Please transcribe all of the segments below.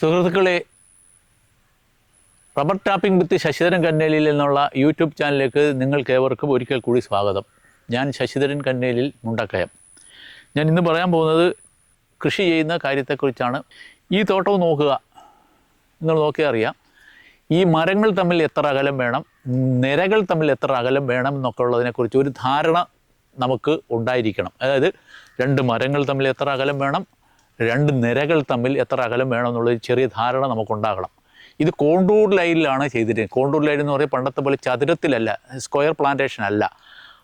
സുഹൃത്തുക്കളെ rubber tapping with Sasidharan Kannelil എന്നുള്ള YouTube ചാനലിലേക്ക് നിങ്ങൾക്ക് ഏവർക്കും ഒരിക്കൽ കൂടി സ്വാഗതം. ഞാൻ ശശിധരൻ കന്നേലിൽ മുണ്ടക്കയം. ഞാൻ ഇന്ന് പറയാൻ പോകുന്നത് കൃഷി ചെയ്യുന്ന കാര്യത്തെക്കുറിച്ചാണ്. ഈ തോട്ടവും നോക്കുക. നിങ്ങൾ നോക്കിയാൽ അറിയാം. ഈ മരങ്ങൾ തമ്മിൽ എത്ര അകലം വേണം നിരകൾ തമ്മിൽ എത്ര അകലം വേണം എന്നൊക്കെ ഉള്ളതിനെക്കുറിച്ച് ഒരു ധാരണ നമുക്ക് ഉണ്ടായിരിക്കണം. അതായത് രണ്ട് മരങ്ങൾ തമ്മിൽ എത്ര അകലം വേണം രണ്ട് നിരകൾ തമ്മിൽ എത്ര അകലം വേണം എന്നുള്ളൊരു ചെറിയ ധാരണ നമുക്കുണ്ടാകണം. ഇത് കോണ്ടൂർ ലൈനിലാണ് ചെയ്തിരിക്കുന്നത്. കോണ്ടൂർ ലൈൻ എന്ന് പറയുന്നത് പണ്ടത്തെ പോലെ ചതുരത്തിലല്ല സ്ക്വയർ പ്ലാന്റേഷൻ അല്ല.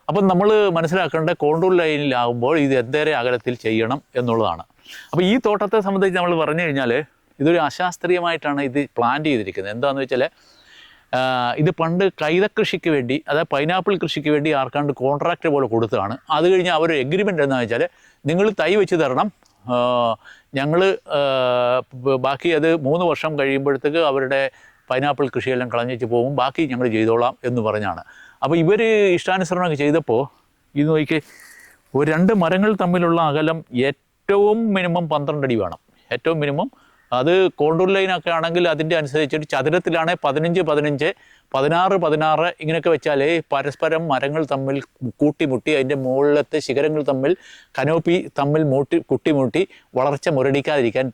അപ്പം നമ്മൾ മനസ്സിലാക്കേണ്ട കോണ്ടൂർ ലൈനിലാകുമ്പോൾ ഇത് എന്തേരെ അകലത്തിൽ ചെയ്യണം എന്നുള്ളതാണ്. അപ്പോൾ ഈ തോട്ടത്തെ സംബന്ധിച്ച് നമ്മൾ പറഞ്ഞു കഴിഞ്ഞാൽ ഇതൊരു അശാസ്ത്രീയമായിട്ടാണ് ഇത് പ്ലാൻ ചെയ്തിരിക്കുന്നത്. എന്താണെന്ന് വെച്ചാൽ ഇത് പണ്ട് കൈതക്കൃഷിക്ക് വേണ്ടി അതായത് പൈനാപ്പിൾ കൃഷിക്ക് വേണ്ടി ആർക്കാണ്ട് കോൺട്രാക്റ്റ് പോലെ കൊടുത്തതാണ്. അത് കഴിഞ്ഞ് അവർ എഗ്രിമെന്റ് എന്താണെന്ന് വെച്ചാൽ നിങ്ങൾ തൈ വെച്ച് തരണം ഞങ്ങൾ ബാക്കി അത് മൂന്ന് വർഷം കഴിയുമ്പോഴത്തേക്ക് അവരുടെ പൈനാപ്പിൾ കൃഷിയെല്ലാം കളഞ്ഞിച്ച് പോകും. ബാക്കി ഞങ്ങൾ ചെയ്തോളാം എന്ന് പറഞ്ഞാണ്. അപ്പോൾ ഇവർ ഇഷ്ടാനുസരണമൊക്കെ ചെയ്തപ്പോൾ ഇത് നോക്കി ഒരു രണ്ട് മരങ്ങൾ തമ്മിലുള്ള അകലം ഏറ്റവും മിനിമം പന്ത്രണ്ട് അടി വേണം. ഏറ്റവും മിനിമം. അത് കോണ്ടൂർ ലൈനൊക്കെ ആണെങ്കിൽ അതിന്റെ അനുസരിച്ചിട്ട് ചതുരത്തിലാണെങ്കിൽ പതിനഞ്ച് പതിനഞ്ച് പതിനാറ് പതിനാറ് ഇങ്ങനെയൊക്കെ വെച്ചാൽ പരസ്പരം മരങ്ങൾ തമ്മിൽ കൂട്ടിമുട്ടി അതിന്റെ മുകളിലത്തെ ശിഖരങ്ങൾ തമ്മിൽ കനോപ്പി തമ്മിൽ മൂട്ടി കുട്ടിമുട്ടി വളർച്ച മുരടിക്കാതിരിക്കാൻ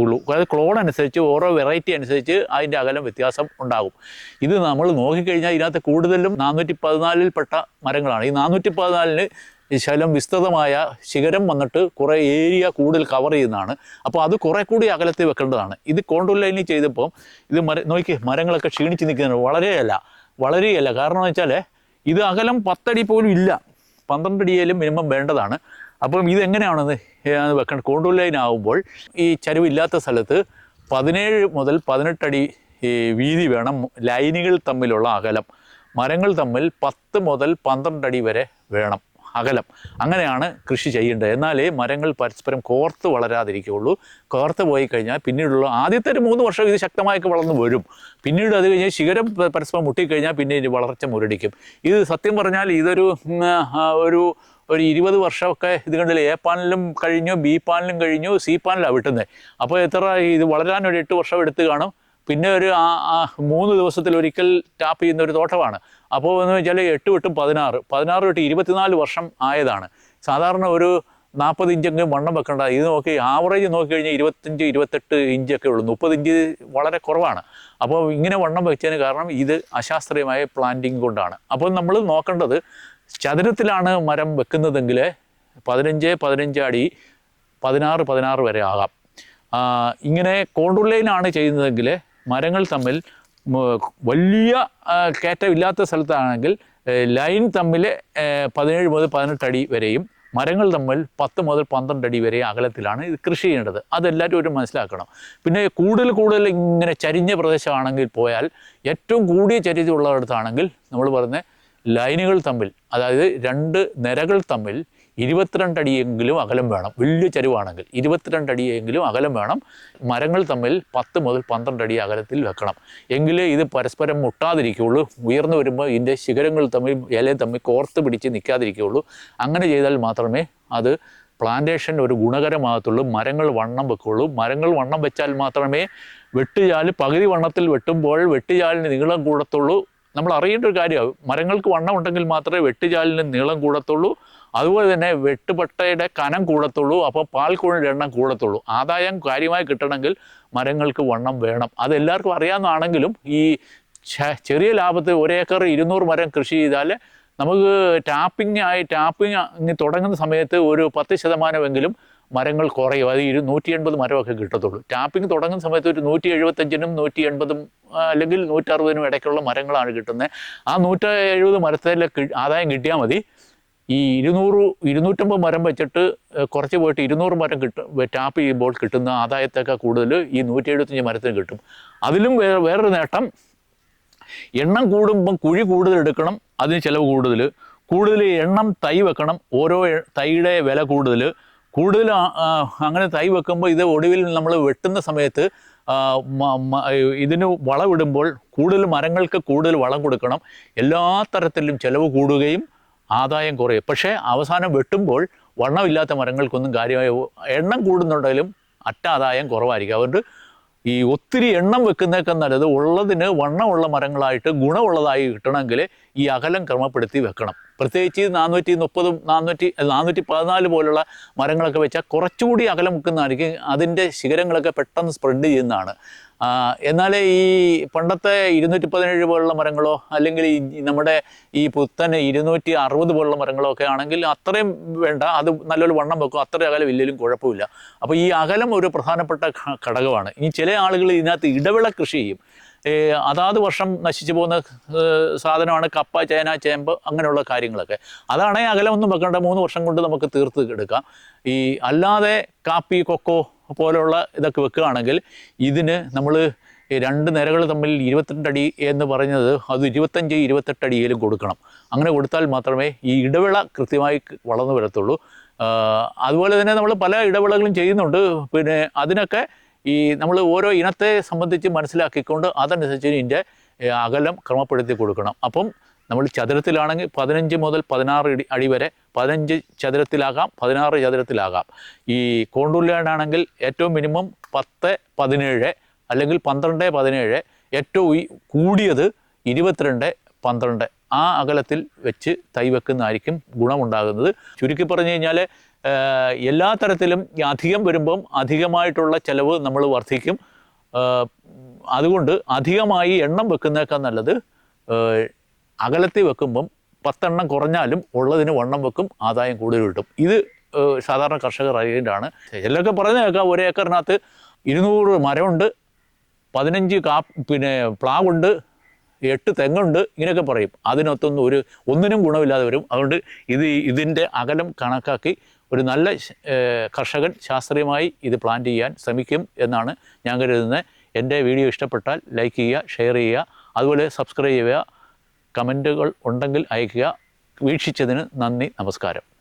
ഉള്ളൂ. അതായത് ക്ലോൺ അനുസരിച്ച് ഓരോ വെറൈറ്റി അനുസരിച്ച് അതിന്റെ അകലം വ്യത്യാസം ഉണ്ടാകും. ഇത് നമ്മൾ നോക്കിക്കഴിഞ്ഞാൽ ഇതിനകത്ത് കൂടുതലും നാനൂറ്റി പതിനാലിൽപ്പെട്ട മരങ്ങളാണ്. ഈ നാനൂറ്റി പതിനാലിന് ഈ ശലം വിസ്തൃതമായ ശിഖരം വന്നിട്ട് കുറേ ഏരിയ കൂടുതൽ കവർ ചെയ്യുന്നതാണ്. അപ്പോൾ അത് കുറേ കൂടി അകലത്തിൽ വെക്കേണ്ടതാണ്. ഇത് കോണ്ടൂർ ലൈനിൽ ചെയ്തപ്പോൾ ഇത് മര നോക്കി മരങ്ങളൊക്കെ ക്ഷീണിച്ച് നിൽക്കുന്നുണ്ട്. വളരെയല്ല വളരെയല്ല. കാരണം എന്ന് വെച്ചാൽ ഇത് അകലം പത്തടി പോലും ഇല്ല. പന്ത്രണ്ട് അടിയിലും മിനിമം വേണ്ടതാണ്. അപ്പം ഇതെങ്ങനെയാണെന്ന് വെക്കേണ്ടത് കോണ്ടൂർ ലൈൻ ആകുമ്പോൾ ഈ ചരിവില്ലാത്ത സ്ഥലത്ത് പതിനേഴ് മുതൽ പതിനെട്ടടി വീതി വേണം ലൈനുകൾ തമ്മിലുള്ള അകലം. മരങ്ങൾ തമ്മിൽ പത്ത് മുതൽ പന്ത്രണ്ട് അടി വരെ വേണം. അകലം. അങ്ങനെയാണ് കൃഷി ചെയ്യേണ്ടത്. എന്നാലേ മരങ്ങൾ പരസ്പരം കോർത്ത് വളരാതിരിക്കുകയുള്ളൂ. കോർത്ത് പോയി കഴിഞ്ഞാൽ പിന്നീടുള്ള ആദ്യത്തെ ഒരു മൂന്ന് വർഷം ഇത് ശക്തമായൊക്കെ വളർന്നു വരും. പിന്നീട് അത് കഴിഞ്ഞാൽ ശിഖരം പരസ്പരം മുട്ടിക്കഴിഞ്ഞാൽ പിന്നെ ഇനി വളർച്ച മുരടിക്കും. ഇത് സത്യം പറഞ്ഞാൽ ഇതൊരു ഒരു ഒരു ഇരുപത് വർഷമൊക്കെ ഇത് കണ്ടില്ല എ പാനലും കഴിഞ്ഞു ബി പാനലും കഴിഞ്ഞു സി പാനലാണ് വിട്ടുന്നത്. അപ്പോൾ എത്ര ഇത് വളരാൻ ഒരു എട്ട് വർഷം എടുത്ത് കാണും. പിന്നെ ഒരു മൂന്ന് ദിവസത്തിൽ ഒരിക്കൽ ടാപ്പ് ചെയ്യുന്ന ഒരു തോട്ടമാണ്. അപ്പോൾ എന്ന് വെച്ചാൽ എട്ട് എട്ടും പതിനാറ്. പതിനാറ് തൊട്ട് ഇരുപത്തിനാല് വർഷം ആയതാണ്. സാധാരണ ഒരു നാൽപ്പത് ഇഞ്ചെങ്കിലും വണ്ണം വെക്കേണ്ട. ഇത് നോക്കി ആവറേജ് നോക്കിക്കഴിഞ്ഞാൽ ഇരുപത്തഞ്ച് ഇരുപത്തെട്ട് ഇഞ്ചൊക്കെ ഉള്ളൂ. മുപ്പത് ഇഞ്ച് വളരെ കുറവാണ്. അപ്പോൾ ഇങ്ങനെ വണ്ണം വെച്ചതിന് കാരണം ഇത് അശാസ്ത്രീയമായ പ്ലാന്റിങ് കൊണ്ടാണ്. അപ്പോൾ നമ്മൾ നോക്കേണ്ടത് ചതുരത്തിലാണ് മരം വെക്കുന്നതെങ്കിൽ പതിനഞ്ച് പതിനഞ്ച് അടി പതിനാറ് പതിനാറ് വരെ ആകാം. ഇങ്ങനെ കോണ്ടുള്ളയിലാണ് ചെയ്യുന്നതെങ്കിൽ മരങ്ങൾ തമ്മിൽ വലിയ കയറ്റമില്ലാത്ത സ്ഥലത്താണെങ്കിൽ ലൈൻ തമ്മിൽ പതിനേഴ് മുതൽ പതിനെട്ട് അടി വരെയും മരങ്ങൾ തമ്മിൽ പത്ത് മുതൽ പന്ത്രണ്ട് അടി വരെ അകലത്തിലാണ് ഇത് കൃഷി ചെയ്യേണ്ടത്. അതെല്ലാവരും ഒരു മനസ്സിലാക്കണം. പിന്നെ കൂടുതൽ കൂടുതൽ ഇങ്ങനെ ചരിഞ്ഞ പ്രദേശമാണെങ്കിൽ പോയാൽ ഏറ്റവും കൂടിയ ചരിവുള്ളിടത്താണെങ്കിൽ നമ്മൾ പറഞ്ഞ ലൈനുകൾ തമ്മിൽ അതായത് രണ്ട് നിരകൾ തമ്മിൽ ഇരുപത്തിരണ്ട് അടിയെങ്കിലും അകലം വേണം. വലിയ ചരിവാണെങ്കിൽ ഇരുപത്തിരണ്ട് അടിയെങ്കിലും അകലം വേണം. മരങ്ങൾ തമ്മിൽ പത്ത് മുതൽ പന്ത്രണ്ട് അടി അകലത്തിൽ വെക്കണം. എങ്കിലേ ഇത് പരസ്പരം മുട്ടാതിരിക്കുകയുള്ളൂ. ഉയർന്നു വരുമ്പോൾ ഇതിന്റെ ശിഖരങ്ങൾ തമ്മിൽ ഇല തമ്മിൽ കോർത്ത് പിടിച്ച് നിൽക്കാതിരിക്കുകയുള്ളൂ. അങ്ങനെ ചെയ്താൽ മാത്രമേ അത് പ്ലാന്റേഷൻ ഒരു ഗുണകരമാകത്തുള്ളൂ. മരങ്ങൾ വണ്ണം വെക്കുകയുള്ളൂ. മരങ്ങൾ വണ്ണം വെച്ചാൽ മാത്രമേ വെട്ടുചാൽ പകുതി വണ്ണത്തിൽ വെട്ടുമ്പോൾ വെട്ടുചാലിന് നീളം കൂടത്തുള്ളൂ. നമ്മൾ അറിയേണ്ട ഒരു കാര്യമാണ് മരങ്ങൾക്ക് വണ്ണം ഉണ്ടെങ്കിൽ മാത്രമേ വെട്ടുചാലിന് നീളം കൂടത്തുള്ളൂ അതുപോലെ തന്നെ വെട്ടുപട്ടയുടെ കനം കൂടത്തുള്ളൂ അപ്പോൾ പാൽക്കുഴിയുടെ എണ്ണം കൂടത്തുള്ളൂ. ആദായം കാര്യമായി കിട്ടണമെങ്കിൽ മരങ്ങൾക്ക് വണ്ണം വേണം. അതെല്ലാവർക്കും അറിയാവുന്നതാണെങ്കിലും ഈ ചെറിയ ലാഭത്തിൽ ഒരേക്കർ ഇരുന്നൂറ് മരം കൃഷി ചെയ്താൽ നമുക്ക് ടാപ്പിംഗ് ആയി ടാപ്പിംഗ് തുടങ്ങുന്ന സമയത്ത് ഒരു പത്ത് ശതമാനമെങ്കിലും മരങ്ങൾ കുറയും. അത് ഇരു നൂറ്റി എൺപത് മരമൊക്കെ കിട്ടത്തുള്ളൂ. ടാപ്പിംഗ് തുടങ്ങുന്ന സമയത്ത് ഒരു നൂറ്റി എഴുപത്തഞ്ചിനും നൂറ്റി എൺപതും അല്ലെങ്കിൽ നൂറ്ററുപതിനും ഇടയ്ക്കുള്ള മരങ്ങളാണ് കിട്ടുന്നത്. ആ നൂറ്റി എഴുപത് മരത്തിൽ ആദായം കിട്ടിയാൽ മതി. ഈ ഇരുന്നൂറ് ഇരുന്നൂറ്റമ്പത് മരം വെച്ചിട്ട് കുറച്ച് പോയിട്ട് ഇരുന്നൂറ് മരം കിട്ടും ടാപ്പ് ചെയ്യുമ്പോൾ കിട്ടുന്ന ആദായത്തേക്കാൾ കൂടുതൽ ഈ നൂറ്റി എഴുപത്തഞ്ച് മരത്തിന് കിട്ടും. അതിലും വേറെ വേറൊരു നേട്ടം എണ്ണം കൂടുമ്പം കുഴി കൂടുതൽ എടുക്കണം അതിന് ചിലവ് കൂടുതൽ. കൂടുതൽ എണ്ണം തൈ വെക്കണം ഓരോ തൈയുടെ വില കൂടുതൽ. കൂടുതൽ അങ്ങനെ തൈ വെക്കുമ്പോൾ ഇത് ഒടുവിൽ നമ്മൾ വെട്ടുന്ന സമയത്ത് ഇതിന് വളമിടുമ്പോൾ കൂടുതൽ മരങ്ങൾക്ക് കൂടുതൽ വളം കൊടുക്കണം. എല്ലാ തരത്തിലും ചിലവ് കൂടുകയും ആദായം കുറയും. പക്ഷേ അവസാനം വെട്ടുമ്പോൾ വണ്ണമില്ലാത്ത മരങ്ങൾക്കൊന്നും കാര്യമായ എണ്ണം കൂടുന്നുണ്ടെങ്കിലും അറ്റാദായം കുറവായിരിക്കും. അതുകൊണ്ട് ഈ ഒത്തിരി എണ്ണം വെക്കുന്നേക്കാൾ നല്ലത് ഉള്ളതിന് വണ്ണമുള്ള മരങ്ങളായിട്ട് ഗുണമുള്ളതായി കിട്ടണമെങ്കിൽ ഈ അകലം ക്രമപ്പെടുത്തി വെക്കണം. പ്രത്യേകിച്ച് നാനൂറ്റി മുപ്പതും നാനൂറ്റി നാനൂറ്റി പതിനാല് പോലുള്ള മരങ്ങളൊക്കെ വെച്ചാൽ കുറച്ചുകൂടി അകലം വെക്കുന്നതായിരിക്കും അതിന്റെ ശിഖരങ്ങളൊക്കെ പെട്ടെന്ന് സ്പ്രെഡ് ചെയ്യുന്നതാണ്. എന്നാൽ ഈ പണ്ടത്തെ ഇരുന്നൂറ്റി പതിനേഴ് പോലുള്ള മരങ്ങളോ അല്ലെങ്കിൽ നമ്മുടെ ഈ പുത്തൻ ഇരുന്നൂറ്റി അറുപത് പോലുള്ള മരങ്ങളോ ഒക്കെ ആണെങ്കിൽ അത്രയും വേണ്ട അത് നല്ലൊരു വണ്ണം വെക്കും അത്ര അകലം ഇല്ലെങ്കിലും കുഴപ്പമില്ല. അപ്പോൾ ഈ അകലം ഒരു പ്രധാനപ്പെട്ട ഘടകമാണ്. ഇനി ചില ആളുകൾ ഇതിനകത്ത് ഇടവിള കൃഷി ചെയ്യും. അതാത് വർഷം നശിച്ചു പോകുന്ന സാധനമാണ് കപ്പ ചേന ചേമ്പ് അങ്ങനെയുള്ള കാര്യങ്ങളൊക്കെ. അതാണെങ്കിൽ അകലമൊന്നും വെക്കേണ്ട മൂന്ന് വർഷം കൊണ്ട് നമുക്ക് തീർത്ത് എടുക്കാം. ഈ അല്ലാതെ കാപ്പി കൊക്കോ പോലെയുള്ള ഇതൊക്കെ വെക്കുകയാണെങ്കിൽ ഇതിന് നമ്മൾ രണ്ട് നിരകൾ തമ്മിൽ ഇരുപത്തിരണ്ട് അടി എന്ന് പറഞ്ഞത് അത് ഇരുപത്തഞ്ച് ഇരുപത്തെട്ട് അടിയിലും കൊടുക്കണം. അങ്ങനെ കൊടുത്താൽ മാത്രമേ ഈ ഇടവേള കൃത്യമായി വളർന്നു വരത്തുള്ളൂ. അതുപോലെ തന്നെ നമ്മൾ പല ഇടവേളകളും ചെയ്യുന്നുണ്ട്. പിന്നെ അതിനൊക്കെ ഈ നമ്മൾ ഓരോ ഇനത്തെ സംബന്ധിച്ച് മനസ്സിലാക്കിക്കൊണ്ട് അതനുസരിച്ച് ഇതിന്റെ അകലം ക്രമപ്പെടുത്തി കൊടുക്കണം. അപ്പം നമ്മൾ ചതുരത്തിലാണെങ്കിൽ പതിനഞ്ച് മുതൽ പതിനാറ് അടി അടി വരെ പതിനഞ്ച് ചതുരത്തിലാകാം പതിനാറ് ചതുരത്തിലാകാം. ഈ കോണ്ടൂരിലാണ്ടാണെങ്കിൽ ഏറ്റവും മിനിമം പത്ത് പതിനേഴ് അല്ലെങ്കിൽ പന്ത്രണ്ട് പതിനേഴ് ഏറ്റവും കൂടിയത് ഇരുപത്തിരണ്ട് പന്ത്രണ്ട്. ആ അകലത്തിൽ വെച്ച് തൈ വെക്കുന്നതായിരിക്കും ഗുണമുണ്ടാകുന്നത്. ചുരുക്കി പറഞ്ഞു കഴിഞ്ഞാൽ എല്ലാ തരത്തിലും അധികം വരുമ്പം അധികമായിട്ടുള്ള ചിലവ് നമ്മൾ വർദ്ധിക്കും. അതുകൊണ്ട് അധികമായി എണ്ണം വെക്കുന്നേക്കാൾ നല്ലത് അകലത്തിൽ വെക്കുമ്പം പത്തെണ്ണം കുറഞ്ഞാലും ഉള്ളതിന് വണ്ണം വെക്കും ആദായം കൂടുതൽ കിട്ടും. ഇത് സാധാരണ കർഷകർ അറിയേണ്ടതാണ്. ചിലരൊക്കെ പറഞ്ഞു കേൾക്കാം. ഒരു ഏക്കറിനകത്ത് ഇരുന്നൂറ് മരമുണ്ട് പതിനഞ്ച് കാ പിന്നെ പ്ലാവുണ്ട് എട്ട് തെങ്ങുണ്ട് ഇങ്ങനെയൊക്കെ പറയും. അതിനൊത്തൊന്നും ഒരു ഒന്നിനും ഗുണമില്ലാതെ വരും. അതുകൊണ്ട് ഇത് ഇതിന്റെ അകലം കണക്കാക്കി ഒരു നല്ല കർഷകൻ ശാസ്ത്രീയമായി ഇത് പ്ലാൻ ചെയ്യാൻ ശ്രമിക്കും എന്നാണ് ഞാൻ കരുതുന്നത്. എന്റെ വീഡിയോ ഇഷ്ടപ്പെട്ടാൽ ലൈക്ക് ചെയ്യുക ഷെയർ ചെയ്യുക അതുപോലെ സബ്സ്ക്രൈബ് ചെയ്യുക. കമന്റുകൾ ഉണ്ടെങ്കിൽ അയയ്ക്കുക. വീക്ഷിച്ചതിന് നന്ദി നമസ്കാരം.